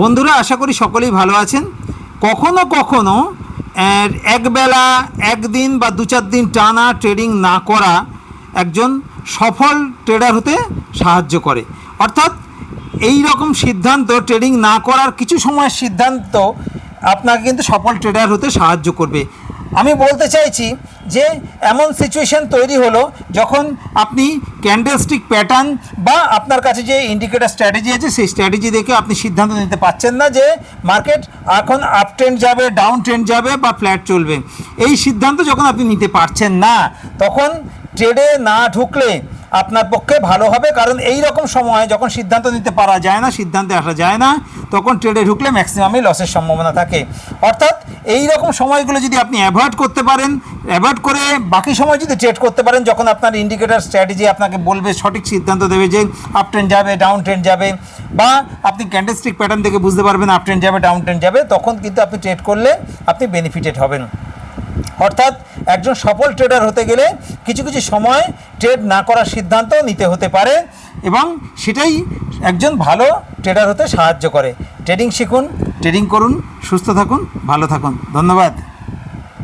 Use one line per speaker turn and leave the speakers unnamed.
বন্ধুরা, আশা করি সকলেই ভালো আছেন। কখনো কখনো একবেলা একদিন বা দু চার দিন টানা ট্রেডিং না করা একজন সফল ট্রেডার হতে সাহায্য করে। অর্থাৎ এই রকম সিদ্ধান্ত ট্রেডিং না করার কিছু সময়ের সিদ্ধান্ত আপনাকে কিন্তু সফল ট্রেডার হতে সাহায্য করবে। আমি বলতে চাইছি যে এমন সিচুয়েশান তৈরি হলো যখন আপনি ক্যান্ডেলস্টিক প্যাটার্ন বা আপনার কাছে যে ইন্ডিকেটার স্ট্র্যাটেজি আছে, সেই স্ট্র্যাটেজি দেখে আপনি সিদ্ধান্ত নিতে পারছেন না যে মার্কেট এখন আপ ট্রেন্ড যাবে ডাউন ট্রেন্ড যাবে বা ফ্ল্যাট চলবে। এই সিদ্ধান্ত যখন আপনি নিতে পারছেন না, তখন ট্রেডে না ঢুকলে আপনার পক্ষে ভালো হবে, কারণ এই রকম সময় যখন সিদ্ধান্ত নিতে পারা যায় না, সিদ্ধান্তে আসা যায় না, তখন ট্রেডে ঢুকলে ম্যাক্সিমামই লসের সম্ভাবনা থাকে। অর্থাৎ এই রকম সময়গুলো যদি আপনি অ্যাভয়েড করতে পারেন অ্যাভয়েড করে বাকি সময় যদি ট্রেড করতে পারেন, যখন আপনার ইন্ডিকেটার স্ট্র্যাটেজি আপনাকে বলবে, সঠিক সিদ্ধান্ত দেবে যে আপ ট্রেন্ড যাবে ডাউন ট্রেন্ড যাবে, বা আপনি ক্যান্ডেলস্টিক প্যাটার্ন দেখে বুঝতে পারবেন আপ ট্রেন্ড যাবে ডাউন ট্রেন্ড যাবে, তখন কিন্তু আপনি ট্রেড করলে আপনি বেনিফিটেড হবেন। অর্থাৎ একজন সফল ট্রেডার হতে গেলে কিছু কিছু সময় ট্রেড না করার সিদ্ধান্ত নিতে হতে পারে এবং সেটাই একজন ভালো ট্রেডার হতে সাহায্য করে। ট্রেডিং শিখুন ট্রেডিং করুন, সুস্থ থাকুন, ভালো থাকুন। ধন্যবাদ।